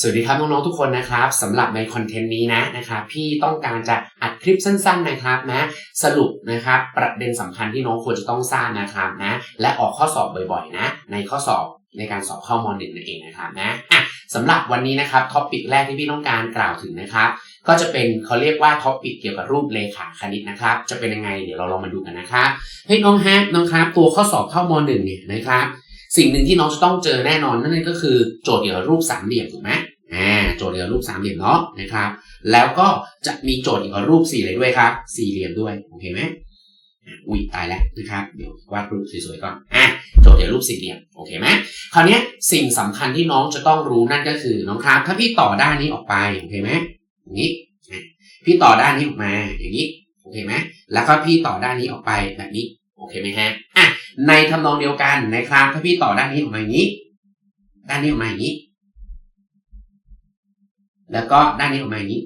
สวัสดีครับน้องๆทุกคนนะครับสำหรับในคอนเทนต์นี้นะนะครับพี่ต้องการจะอัดคลิปสั้น ๆนะครับนะสรุปนะครับประเด็นสำคัญที่น้องควรจะต้องทราบนะครับนะและออกข้อสอบบ่อยๆนะในข้อสอบในการสอบเข้ามอหนึ่งนั่นเองนะครับนะอะสำหรับวันนี้นะครับท็อปิกแรกที่พี่ต้องการกล่าวถึงนะครับก็จะเป็นเขาเรียกว่าท็อปิกเกี่ยวกับรูปเลขาคณิตนะครับ จะเป็นยังไงเดี๋ยวเราลองมาดูกันนะครับเฮ้ยน้องฮะน้องครับตัวข้อสอบเข้ามอหนึ่งเนี่ยนะครับ สิ่งหนึ่งที่น้องจะต้องเจอแน่นอนนั่นก็คือโจทย์เกี่ยวกับรูปสามเหลี่ยมถูกไหมอ่าโจทย์เกี่ยวกับรูปสามเหลี่ยมเนาะนะครับ แล้วก็จะมีโจทย์เกี่ยวกับรูปสี่เหลี่ยมด้วยครับ สี่เหลี่ยมด้วยโอเคไหมอุ้ยตายแล้วนะครับเดี๋ยววาดรูปสวยๆก่อนอะโจทย์เกี่ยวรูปสี่เหลี่ยมโอเคไหมคราวนี้สิ่งสำคัญที่น้องจะต้องรู้นั่นก็คือน้องครับ ถ้าพี่ต่อด้านนี้ออกไปโอเคไหมอย่างนี้พี่ต่อด้านนี้ออกมาอย่างนี้โอเคไหมแล้วก็พี่ต่อด้านนี้ออกไปแบบนี้ โอเคไหมฮะอะในทำนองเดียวกันในครับถ้าพี่ต่อด้านนี้ออกมาอย่างนี้ ด้านนี้ออกมาอย่างนี้ แล้วก็ด้านนี้ออกมาอย่างนี้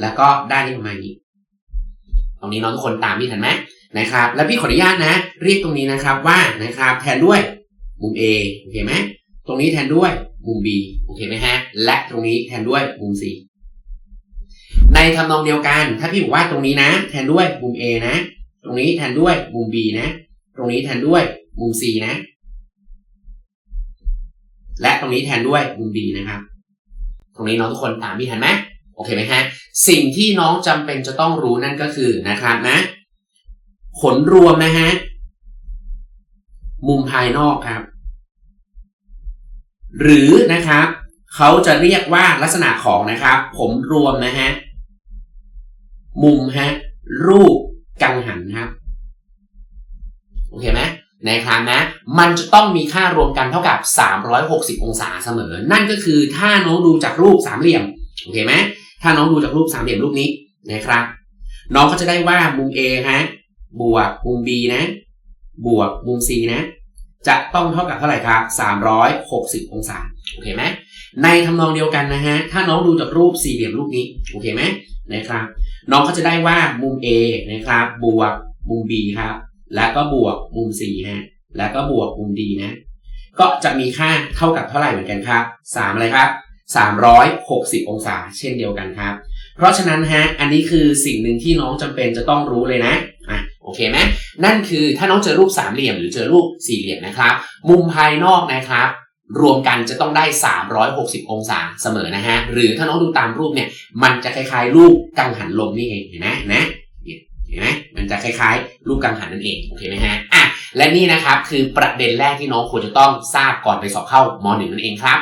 แล้วก็ด้านนี้ออกมาอย่างนี้ ตรงนี้น้องทุกคนตามพี่ทันไหมนะครับ แล้วพี่ขออนุญาตนะ เรียกตรงนี้นะครับว่านะครับ แทนด้วยมุม A โอเคไหมตรงนี้แทนด้วยมุม B โอเคไหมฮะ และตรงนี้แทนด้วยมุม C ในทำนองเดียวกัน ถ้าพี่บอกว่าตรงนี้นะ แทนด้วยมุม A นะ ตรงนี้แทนด้วยมุม B นะ ตรงนี้แทนด้วยมุม C นะ และตรงนี้แทนด้วยมุม B นะครับ ตรงนี้น้องทุกคนตามพี่ทันไหมโอเคไหมฮะ สิ่งที่น้องจำเป็นจะต้องรู้นั่นก็คือนะครับนะ ผลรวมนะฮะ มุมภายนอกครับ หรือนะครับเขาจะเรียกว่าลักษณะของนะครับ ผมรวมนะฮะ มุมฮะ รูป กังหันครับโอเคไหมในครับนะมันจะต้องมีค่ารวมกันเท่ากับ 360 องศาเสมอ นั่นก็คือถ้าน้องดูจากรูปสามเหลี่ยมโอเคไหมถ้าน้องดูจากรูปสามเหลี่ยมรูปนี้นะครับ น้องก็จะได้ว่ามุม A ฮะบวกมุม B นะ บวกมุม C นะ จะต้องเท่ากับเท่าไหร่ครับ 360 องศาโอเคไหมในทำนองเดียวกันนะฮะถ้าน้องดูจากรูปสี่เหลี่ยมรูปนี้โอเคไหมนะครับ น้องก็จะได้ว่ามุม A นะครับ บวกมุม B ครับ แล้วก็บวกมุม C ฮะ แล้วก็บวกมุม D นะ ก็จะมีค่าเท่ากับเท่าไหร่เหมือนกันครับ3อะไรครับ360 องศาเช่นเดียวกันครับ เพราะฉะนั้นฮะ อันนี้คือสิ่งหนึ่งที่น้องจำเป็นจะต้องรู้เลยนะ อะ โอเคไหมนั่นคือถ้าน้องเจอรูปสามเหลี่ยมหรือเจอรูปสี่เหลี่ยมนะครับ มุมภายนอกนะครับ รวมกันจะต้องได้ 360 องศาเสมอนะฮะ หรือถ้าน้องดูตามรูปเนี่ย มันจะคล้ายๆรูปกังหันลมนี่เอง เห็นไหมนะเห็นไหมมันจะคล้ายๆรูปกังหันนั่นเอง โอเคไหมฮะ อะ และนี่นะครับคือประเด็นแรกที่น้องควรจะต้องทราบก่อนไปสอบเข้าม .1 นั่นเองครับ